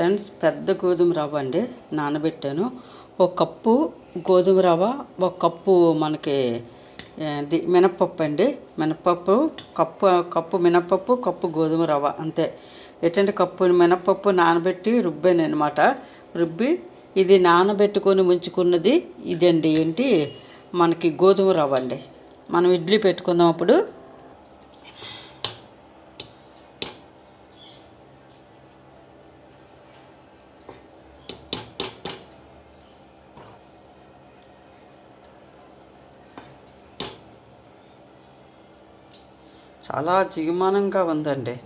Friends పెద్ద గోధుమ రవ్వ అండి నానబెట్టాను. ఒక కప్పు గోధుమ రవ్వ ఒక కప్పు మనకి మినప్పప్పు అండి. మినప్పప్పు కప్పు కప్పు మినప్పప్పు కప్పు గోధుమ రవ్వ అంతే. ఎటువంటి కప్పు మినప్పప్పు నానబెట్టి రుబ్బాను అనమాట రుబ్బి ఇది నానబెట్టుకొని ఉంచుకున్నది ఇదండి ఏంటి? మనకి గోధుమ రవ్వ అండి. మనం ఇడ్లీ పెట్టుకుందాం చాలా జిగుమానంగా ఉందండి.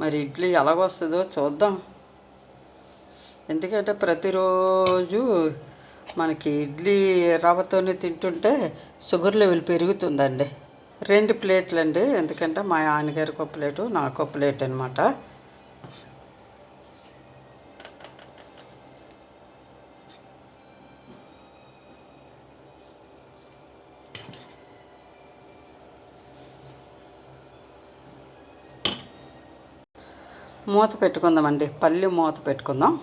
మరి ఇడ్లీ ఎలాగొస్తుందో చూద్దాం. ఎందుకంటే ప్రతిరోజు మనకి ఇడ్లీ రవ్వతోనే తింటుంటే షుగర్ లెవెల్ పెరుగుతుందండి. రెండు ప్లేట్లు అండి ఎందుకంటే మా ఆయనగారికి ఒక ప్లేటు నాకు ఒక ప్లేట్ అనమాట మూత పెట్టుకుందామండి. పల్లి మూత పెట్టుకుందాం.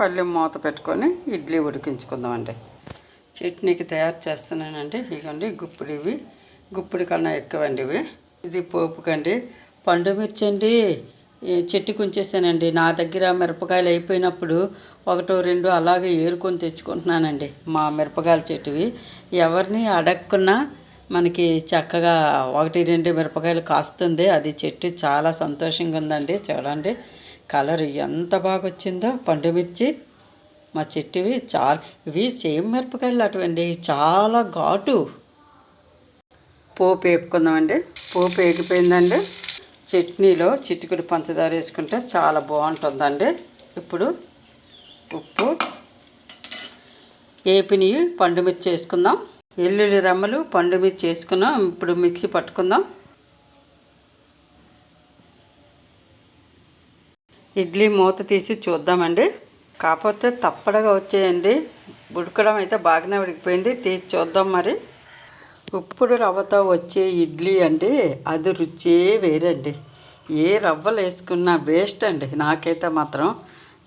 పల్లి మూత పెట్టుకొని ఇడ్లీ ఉడికించుకుందామండి. చట్నీకి తయారు చేస్తున్నానండి. ఇవ్వండి గుప్పుడు ఇవి గుప్పుడు కన్నా ఎక్కువండి ఇవి. ఇది పోపుకండి. పండు మిర్చి అండి చెట్టుకు ఉంచేసానండి నా దగ్గర మిరపకాయలు అయిపోయినప్పుడు ఒకటో రెండు అలాగే ఏరుకొని తెచ్చుకుంటున్నానండి మా మిరపకాయల చెట్టువి. ఎవరిని అడగకున్నా మనకి చక్కగా ఒకటి రెండు మిరపకాయలు కాస్తుంది. అది చెట్టు చాలా సంతోషంగా ఉందండి. చూడండి కలర్ ఎంత బాగా వచ్చిందో. పండు మిర్చి మా చెట్టువి చాలా ఇవి సేమ్ మిరపకాయలు అటువంటి చాలా ఘాటు. పోపు వేపుకుందామండి. పోపు వేగిపోయిందండి. చట్నీలో చిటికుడు పంచదార వేసుకుంటే చాలా బాగుంటుందండి. ఇప్పుడు ఉప్పు ఏపినవి పండు మిర్చి వేసుకుందాం. ఎల్లుల్లి రమ్మలు పండు మిర్చి చేసుకున్నాం. ఇప్పుడు మిక్సీ పట్టుకుందాం. ఇడ్లీ మూత తీసి చూద్దామండి. కాకపోతే తప్పడగా వచ్చేయండి. ఉడకడం అయితే బాగానే ఉడికిపోయింది. తీసి చూద్దాం మరి. ఇప్పుడు రవ్వతో వచ్చే ఇడ్లీ అండి అది రుచే వేరండి. ఏ రవ్వలు వేసుకున్నా వేస్ట్ అండి నాకైతే మాత్రం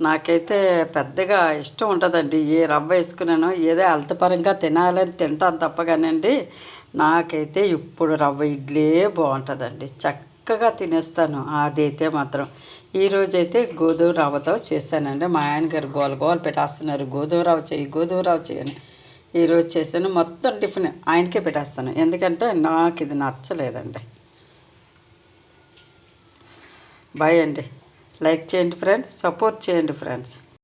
నాకైతే పెద్దగా ఇష్టం ఉంటుందండి ఏ రవ్వ వేసుకున్నానో ఏదో హెల్త్పరంగా తినాలని తింటాను తప్పగానండి. నాకైతే ఇప్పుడు రవ్వ ఇడ్లీ బాగుంటుందండి. చక్కగా తినేస్తాను. అదైతే మాత్రం. ఈరోజైతే గోధుమ రవ్వతో చేశానండి. మా ఆయన గారు గోల గోల పెట్టేస్తున్నారు. గోధుమ రవ్వ చేయి గోధుమ రవ్వ చేయని ఈరోజు చేశాను. మొత్తం టిఫిన్ ఆయనకే పెట్టేస్తాను. ఎందుకంటే నాకు ఇది నచ్చలేదండి. బాయ్ అండి. లైక్ చేయండి ఫ్రెండ్స్ సపోర్ట్ చేయండి ఫ్రెండ్స్